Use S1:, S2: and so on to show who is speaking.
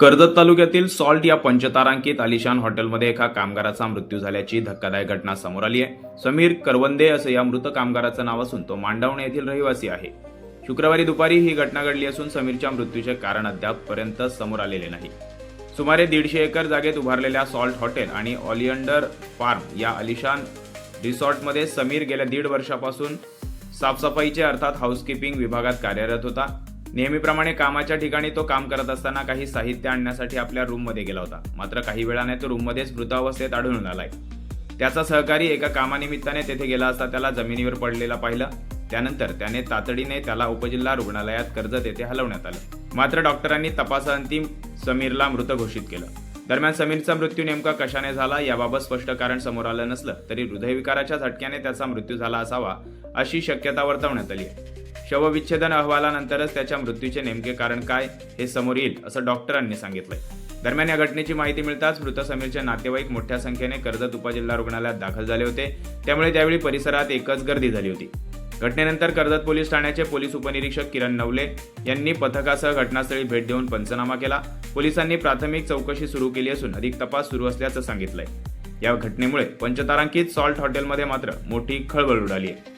S1: कर्जत तालुक्यातील सॉल्ट या पंचतारांकित आलिशान हॉटेलमध्ये एका कामगाराचा मृत्यू झाल्याची धक्कादायक घटना समोर आली आहे. समीर करवंदे असं या मृत कामगाराचं नाव असून तो मांडवणे येथील रहिवासी आहे. शुक्रवारी दुपारी ही घटना घडली असून समीरच्या मृत्यूचे कारण अद्यापपर्यंत समोर आलेले नाही. सुमारे दीडशे एकर जागेत उभारलेल्या सॉल्ट हॉटेल आणि ऑलियंडर फार्म या अलिशान रिसॉर्टमध्ये समीर गेल्या दीड वर्षापासून साफसफाईचे अर्थात हाऊसकीपिंग विभागात कार्यरत होता. नेहमीप्रमाणे कामाच्या ठिकाणी तो काम करत असताना काही साहित्य आणण्यासाठी आपल्या रूममध्ये गेला होता. मात्र काही वेळाने तो रूममध्येच मृतावस्थेत आढळून आलाय. त्याचा सहकारी एका कामानिमित्ताने तेथे गेला असता त्याला जमिनीवर पडलेला पाहिलं. त्यानंतर त्याने तातडीने त्याला उपजिल्हा रुग्णालयात कर्जत येथे हलवण्यात आलं. मात्र डॉक्टरांनी तपासाअंतिम समीरला मृत घोषित केलं. दरम्यान समीरचा मृत्यू नेमका कशाने झाला याबाबत स्पष्ट कारण समोर आलं नसलं तरी हृदयविकाराच्या झटक्याने त्याचा मृत्यू झाला असावा अशी शक्यता वर्तवण्यात आली आहे. शवविच्छेदन अहवालानंतरच त्याच्या मृत्यूचे नेमके कारण काय हे समोर येईल असं डॉक्टरांनी सांगितलंय. दरम्यान या घटनेची माहिती मिळताच मृत समीरचे नातेवाईक मोठ्या संख्येने कर्जत उपजिल्हा रुग्णालयात दाखल झाले होते. त्यामुळे त्यावेळी परिसरात एकच गर्दी झाली होती. घटनेनंतर कर्जत पोलीस ठाण्याचे पोलीस उपनिरीक्षक किरण नवले यांनी पथकासह घटनास्थळी भेट देऊन पंचनामा केला. पोलिसांनी प्राथमिक चौकशी सुरू केली असून अधिक तपास सुरू असल्याचं सांगितलंय. या घटनेमुळे पंचतारांकित सॉल्ट हॉटेलमध्ये मात्र मोठी खळबळ उडाली आहे.